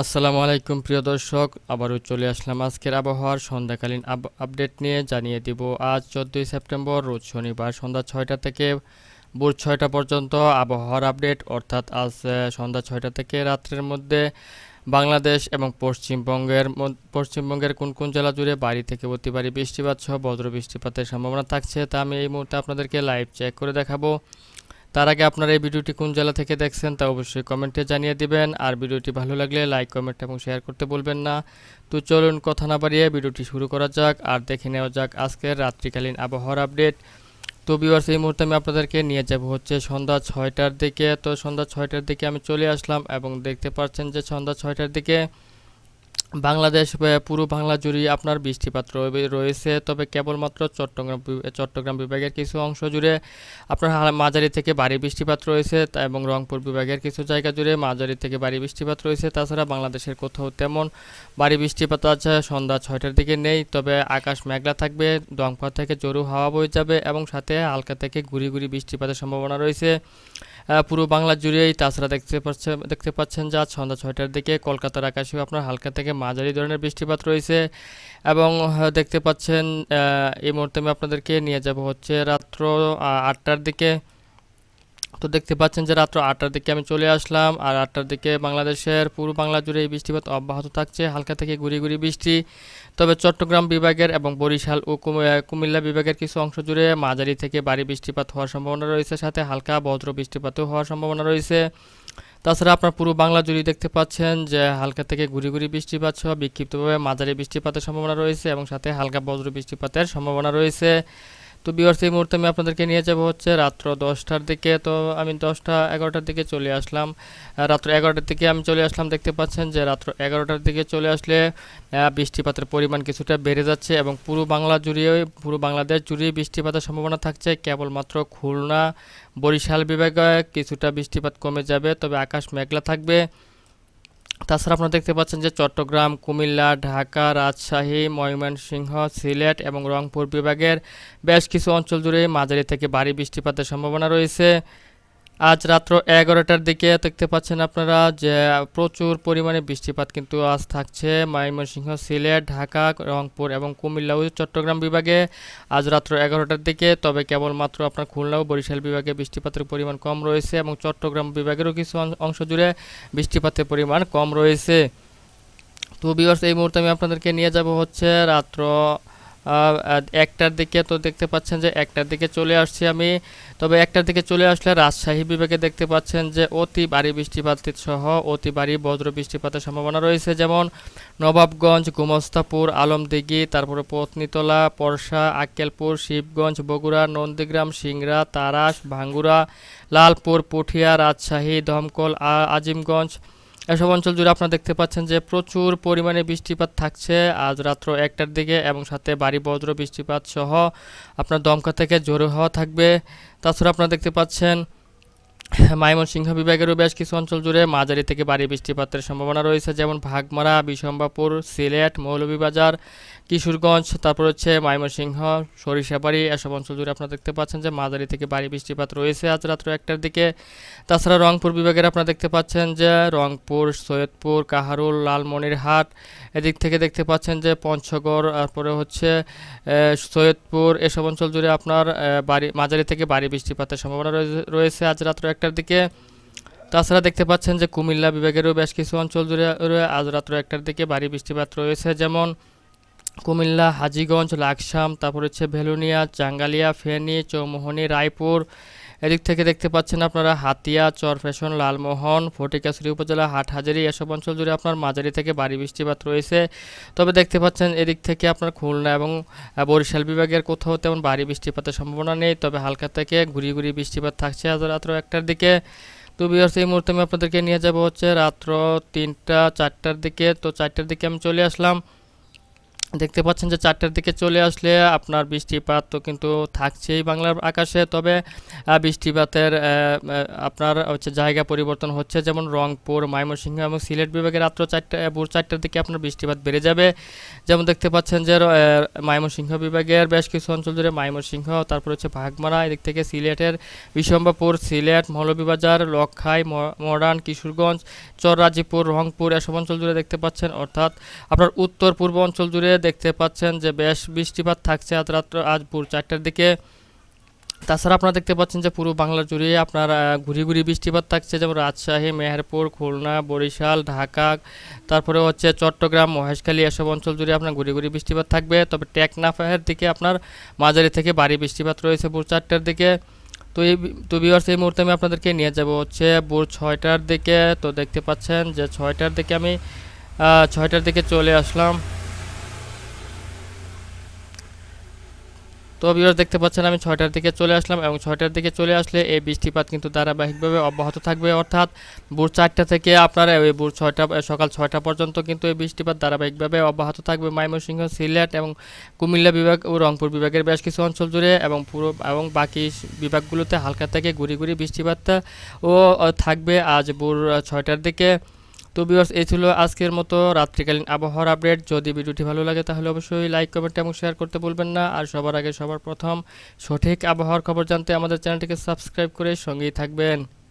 আসসালামু আলাইকুম, প্রিয় দর্শক। আবারও চলে আসলাম আজকের আবহাওয়ার সন্ধ্যাকালীন আপডেট নিয়ে। জানিয়ে দিব, আজ চোদ্দোই সেপ্টেম্বর, রোজ শনিবার সন্ধ্যা ছয়টা থেকে ভোর ছয়টা পর্যন্ত আবহাওয়ার আপডেট। অর্থাৎ আজ সন্ধ্যা ছয়টা থেকে রাত্রের মধ্যে বাংলাদেশ এবং পশ্চিমবঙ্গের পশ্চিমবঙ্গের কোন কোন জেলা জুড়ে বাড়ি থেকে অতি ভারী বৃষ্টিপাত সহ বজ্র বৃষ্টিপাতের সম্ভাবনা থাকছে, তা আমি এই মুহূর্তে আপনাদেরকে লাইভ চেক করে দেখাবো। তার আগে আপনারা এই ভিডিওটি কোন জেলা থেকে দেখছেন তা অবশ্যই কমেন্টে জানিয়ে দিবেন। আর ভিডিওটি ভালো লাগলে লাইক, কমেন্ট এবং শেয়ার করতে বলবেন না। তো চলুন কথা না বাড়িয়ে ভিডিওটি শুরু করা যাক আর দেখে নেওয়া যাক আজকের রাত্রিকালীন আবহাওয়ার আপডেট। তো ভিউয়ার্স এই মুহূর্তে আমি আপনাদেরকে নিয়ে যাব হচ্ছে সন্ধ্যা ছয়টার দিকে। তো সন্ধ্যা ছয়টার দিকে আমি চলে আসলাম এবং দেখতে পাচ্ছেন যে সন্ধ্যা ছয়টার দিকে বাংলাদেশ পুরো বাংলা জুড়ে আপনার বৃষ্টিপাত রয়েছে। তবে কেবলমাত্র চট্টগ্রাম চট্টগ্রাম বিভাগের কিছু অংশ জুড়ে আপনার মাঝারি থেকে ভারী বৃষ্টিপাত রয়েছে। এবং রংপুর বিভাগের কিছু জায়গা জুড়ে মাঝারি থেকে ভারী বৃষ্টিপাত রয়েছে। তাছাড়া বাংলাদেশের কোথাও তেমন ভারী বৃষ্টিপাত আছে। সন্ধ্যা ছয়টার দিকে নেই, তবে আকাশ মেঘলা থাকবে দমকা থেকে জোরু হাওয়া বয়ে যাবে এবং সাথে হালকা থেকে ঘুরি ঘুরি বৃষ্টিপাতের সম্ভাবনা রয়েছে। পুরো বাংলা জুড়েই তাছাড়া দেখতে পাচ্ছেন দেখতে পাচ্ছেন যে সন্ধ্যা ছয়টার দিকে কলকাতার আকাশেও আপনার হালকা থেকে মাঝারি ধরনের বৃষ্টিপাত রয়েছে এবং দেখতে পাচ্ছেন এই মুহূর্তে আমি আপনাদেরকে নিয়ে যাব হচ্ছে রাত্র আটটার দিকে। তো দেখতে পাচ্ছেন যে রাত্র আটটার দিকে আমি চলে আসলাম আর আটটার দিকে বাংলাদেশের পুরো বাংলা জুড়ে এই বৃষ্টিপাত অব্যাহত থাকছে। হালকা থেকে গুড়ি গুড়ি বৃষ্টি। তবে চট্টগ্রাম বিভাগের এবং বরিশাল ও কুমিল্লা বিভাগের কিছু অংশ জুড়ে মাঝারি থেকে ভারী বৃষ্টিপাত হওয়ার সম্ভাবনা রয়েছে। সাথে হালকা বজ্র বৃষ্টিপাতও হওয়ার সম্ভাবনা রয়েছে। তাছাড়া আপনার পুরো বাংলা জুড়ে দেখতে পাচ্ছেন যে হালকা থেকে গুড়ি গুড়ি বৃষ্টিপাত সহ বিক্ষিপ্তভাবে মাঝারি বৃষ্টিপাতের সম্ভাবনা রয়েছে এবং সাথে হালকা বজ্র বৃষ্টিপাতের সম্ভাবনা রয়েছে। তো বিয়ার্স এই মুহূর্তে আমি আপনাদেরকে নিয়ে যাব হচ্ছে রাত্র দশটার দিকে। তো আমি দশটা এগারোটার দিকে চলে আসলাম। রাত্র এগারোটার দিকে আমি চলে আসলাম। দেখতে পাচ্ছেন যে রাত্র এগারোটার দিকে চলে আসলে বৃষ্টিপাতের পরিমাণ কিছুটা বেড়ে যাচ্ছে এবং পুরো বাংলা জুড়ে পুরো বাংলাদেশ জুড়ে বৃষ্টিপাতের সম্ভাবনা থাকছে। কেবলমাত্র খুলনা, বরিশাল বিভাগে কিছুটা বৃষ্টিপাত কমে যাবে, তবে আকাশ মেঘলা থাকবে। তাছাড়া আপনারা দেখতে পাচ্ছেন যে চট্টগ্রাম, কুমিল্লা, ঢাকা, রাজশাহী, ময়মনসিংহ, সিলেট এবং রংপুর বিভাগের বেশ কিছু অঞ্চল জুড়ে মাঝারি থেকে ভারী বৃষ্টিপাতের সম্ভাবনা রয়েছে। আজ রাত্র এগারোটার দিকে দেখতে পাচ্ছেন আপনারা যে প্রচুর পরিমাণে বৃষ্টিপাত কিন্তু আজ থাকছে। ময়মনসিংহ, সিলেট, ঢাকা, রংপুর এবং কুমিল্লা ও চট্টগ্রাম বিভাগে আজ রাত্র এগারোটার দিকে। তবে কেবলমাত্র আপনার খুলনা ও বরিশাল বিভাগে বৃষ্টিপাতের পরিমাণ কম রয়েছে এবং চট্টগ্রাম বিভাগেরও কিছু অংশ জুড়ে বৃষ্টিপাতের পরিমাণ কম রয়েছে। তো বিভার্স এই মুহূর্তে আমি আপনাদেরকে নিয়ে যাব হচ্ছে রাত্র একটার দিকে তো দেখতে পাচ্ছেন যে একটার দিকে চলে আসছি আমি। তবে একটার দিকে চলে আসলে রাজশাহী বিভাগে দেখতে পাচ্ছেন যে অতি ভারী বৃষ্টিপাত সহ অতি ভারী বজ্র বৃষ্টিপাতের সম্ভাবনা রয়েছে। যেমন নবাবগঞ্জ, গোমস্তাপুর, আলমদিঘি, তারপরে পত্নীতলা, পরশা, আক্কেলপুর, শিবগঞ্জ, বগুড়া, নন্দীগ্রাম, সিংড়া, তারাস, ভাঙ্গুড়া, লালপুর, পুঠিয়া, রাজশাহী, দমকল আজিমগঞ্জ এসব অঞ্চল জুড়ে আপনারা দেখতে পাচ্ছেন যে প্রচুর পরিমাণে বৃষ্টিপাত থাকছে। আজ রাত্র একটার দিকে এবং সাথে বাড়ি বজ্র বৃষ্টিপাত সহ আপনার দমকা থেকে জোরে হওয়া থাকবে। তাছাড়া আপনারা দেখতে পাচ্ছেন ময়মনসিংহ বিভাগেরও বেশ কিছু অঞ্চল জুড়ে মাঝারি থেকে ভারী বৃষ্টিপাতের সম্ভাবনা রয়েছে, যেমন ভাগমারা বিশম্বাপুর সিলেট, মৌলভীবাজার, কিশোরগঞ্জ, তারপর হচ্ছে ময়মনসিংহ, সরিষাবাড়ি, এসব অঞ্চল জুড়ে আপনারা দেখতে পাচ্ছেন যে মাঝারি থেকে ভারী বৃষ্টিপাত রয়েছে আজ রাত্র একটার দিকে। তাছাড়া রংপুর বিভাগের আপনারা দেখতে পাচ্ছেন যে রংপুর, সৈয়দপুর, কাহারুল, লালমনিরহাট, এদিক থেকে দেখতে পাচ্ছেন যে পঞ্চগড়, তারপরে হচ্ছে সৈয়দপুর, এসব অঞ্চল জুড়ে আপনার বাড়ি মাঝারি থেকে ভারী বৃষ্টিপাতের সম্ভাবনা রয়েছে- আজ রাত্র একটার দিকে। তাছাড়া দেখতে পাচ্ছেন যে কুমিল্লা বিভাগেরও বেশ কিছু অঞ্চল জুড়ে আজ রাত্র একটার দিকে ভারী বৃষ্টিপাত রয়েছে। যেমন কুমিল্লা, হাজিগঞ্জ, লাকসাম, তারপর হচ্ছে ভেলুনিয়া চাঙ্গালিয়া ফেনী, চৌমোহনী, রায়পুর এদিক থেকে দেখতে পাচ্ছেন আপনারা হাতিয়া, চরফ্যাশন, লালমোহন, ফটিকাছড়ি উপজেলা, হাটহাজারি, এসব অঞ্চল জুড়ে আপনার মাঝারি থেকে ভারী বৃষ্টিপাত রয়েছে। তবে দেখতে পাচ্ছেন এদিক থেকে আপনার খুলনা এবং বরিশাল বিভাগের কোথাও তেমন ভারী বৃষ্টিপাতের সম্ভাবনা নেই, তবে হালকা থেকে ঘুরি ঘুরি বৃষ্টিপাত থাকছে আজ রাত্র একটার দিকে। তো বিয়ার্স এই মুহূর্তে আমি আপনাদেরকে নিয়ে যাব হচ্ছে রাত্র তিনটা, চারটার দিকে। তো চারটার দিকে আমি চলে আসলাম। দেখতে পাচ্ছেন যে চারটার দিকে চলে আসলে আপনার বৃষ্টিপাত তো কিন্তু থাকছেই বাংলার আকাশে। তবে বৃষ্টিপাতের আপনার হচ্ছে জায়গা পরিবর্তন হচ্ছে। যেমন রংপুর, ময়মনসিংহ এবং সিলেট বিভাগে রাত্র চারটা ভোর চারটার দিকে আপনার বৃষ্টিপাত বেড়ে যাবে। যেমন দেখতে পাচ্ছেন যে ময়মনসিংহ বিভাগের বেশ কিছু অঞ্চল জুড়ে ময়মনসিংহ, তারপর হচ্ছে ভাগমারা এদিক থেকে সিলেটের বিশম্বাপুর সিলেট, মৌলভীবাজার, লক্ষাই, ম- মরান, কিশোরগঞ্জ, চররাজিপুর, রংপুর, এসব অঞ্চল জুড়ে দেখতে পাচ্ছেন। অর্থাৎ আপনার উত্তর পূর্ব অঞ্চল জুড়ে দেখতে পাচ্ছেন যে বেশ বৃষ্টিপাত থাকছে আজ রাত্র, আজ ভোর চারটার দিকে। তাছাড়া আপনারা দেখতে পাচ্ছেন যে পুরো বাংলা জুড়ে আপনার ঘুরি ঘুরি বৃষ্টিপাত থাকছে, যেমন রাজশাহী, মেহেরপুর, খুলনা, বরিশাল, ঢাকা, তারপরে হচ্ছে চট্টগ্রাম, মহেশখালী এসব অঞ্চল জুড়ে আপনার ঘুরি ঘুরি বৃষ্টিপাত থাকবে। তবে টেকনাফের দিকে আপনার মাঝারি থেকে ভারী বৃষ্টিপাত রয়েছে ভোর চারটার দিকে। তো এই, তো বিয়ার্স এই মুহূর্তে আমি আপনাদেরকে নিয়ে যাব হচ্ছে ভোর ছয়টার দিকে। তো দেখতে পাচ্ছেন যে ছয়টার দিকে আমি ছয়টার দিকে চলে আসলাম। তো ভিউয়ার্স দেখতে পাচ্ছেন, আমি ছয়টার দিকে চলে আসলাম এবং ছয়টার দিকে চলে আসলে এই বৃষ্টিপাত কিন্তু ধারাবাহিকভাবে অব্যাহত থাকবে। অর্থাৎ ভোর চারটা থেকে আপনার ওই ভোর ছয়টা সকাল ছয়টা পর্যন্ত কিন্তু এই বৃষ্টিপাত ধারাবাহিকভাবে অব্যাহত থাকবে। ময়মনসিংহ, সিলেট এবং কুমিল্লা বিভাগ ও রংপুর বিভাগের বেশ কিছু অঞ্চল জুড়ে এবং পুরো এবং বাকি বিভাগগুলোতে হালকা থেকে গুড়ি গুড়ি বৃষ্টিপাতটা ও থাকবে। আজ ভোর ছয়টার দিকে তো বিয়ার্স এই ছিল আজকের মতো রাত্রিকালীন আবহাওয়ার আপডেট যদি ভিডিওটি ভালো লাগে, তাহলে অবশ্যই লাইক কমেন্ট এবং শেয়ার করতে ভুলবেন না। আর সবার আগে সবার প্রথম সঠিক আবহাওয়ার খবর জানতে আমাদের চ্যানেলটিকে সাবস্ক্রাইব করে সঙ্গেই থাকবেন।